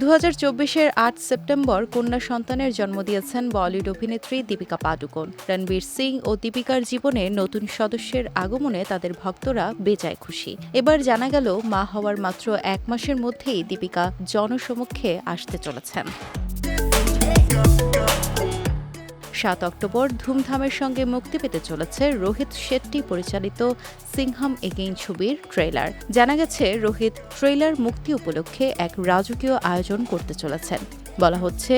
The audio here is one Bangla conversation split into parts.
দু হাজার চব্বিশের আট সেপ্টেম্বর কন্যা সন্তানের জন্ম দিয়েছেন বলিউড অভিনেত্রী দীপিকা পাডুকোন। রণবীর সিং ও দীপিকার জীবনে নতুন সদস্যের আগমনে তাদের ভক্তরা বেজায় খুশি। এবার জানা গেল, মা হওয়ার মাত্র এক মাসের মধ্যেই দীপিকা জনসমক্ষে আসতে চলেছেন। সাত অক্টোবর ধুমধামের সঙ্গে মুক্তি পেতে চলেছে রোহিত শেট্টি পরিচালিত সিংহাম এগেইন ছবির ট্রেলার জানা গেছে, রোহিত ট্রেলার মুক্তি উপলক্ষে এক রাজকীয় আয়োজন করতে চলেছেন। বলা হচ্ছে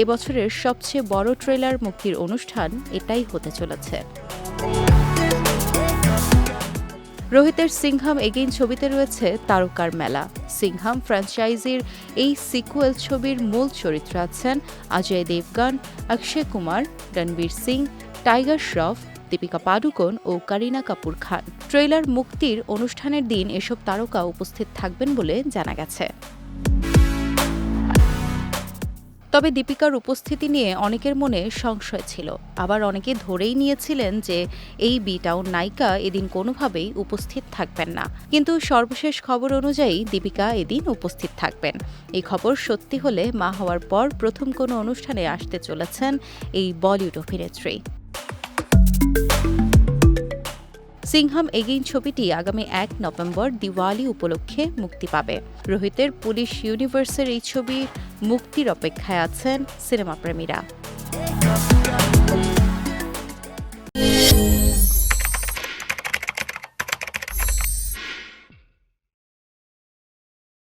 এবছরের সবচেয়ে বড় ট্রেলার মুক্তির অনুষ্ঠান এটাই হতে চলেছে। রোহিতের সিংহাম এগেইন ছবিতে রয়েছে তারকার মেলা। সিংহাম ফ্র্যাঞ্চাইজির এই সিকুয়েল ছবির মূল চরিত্রে আছেন অজয় দেবগান, অক্ষয় কুমার, রণবীর সিং, টাইগার শ্রফ, দীপিকা পাডুকোন ও কারিনা কাপুর খান। ট্রেলার মুক্তির অনুষ্ঠানের দিন এসব তারকা উপস্থিত থাকবেন বলে জানা গেছে। তবে দীপিকার উপস্থিতি নিয়ে অনেকের মনে সংশয় ছিল। আবার অনেকে ধরেই নিয়েছিলেন যে, এই বি টাউন নায়িকা এদিন কোনোভাবেই উপস্থিত থাকবেন না। কিন্তু সর্বশেষ খবর অনুযায়ী দীপিকা এদিন উপস্থিত থাকবেন। এই খবর সত্যি হলে মা হওয়ার পর প্রথম কোনো অনুষ্ঠানে আসতে চলেছেন এই বলিউড অভিনেত্রী। সিংহাম এগেইন ছবিটি আগামী এক নভেম্বর দিওয়ালি উপলক্ষে মুক্তি পাবে। রোহিতের পুলিশ ইউনিভার্সের এই ছবি মুক্তির অপেক্ষায় আছেন সিনেমা সিনেমাপ্রেমীরা।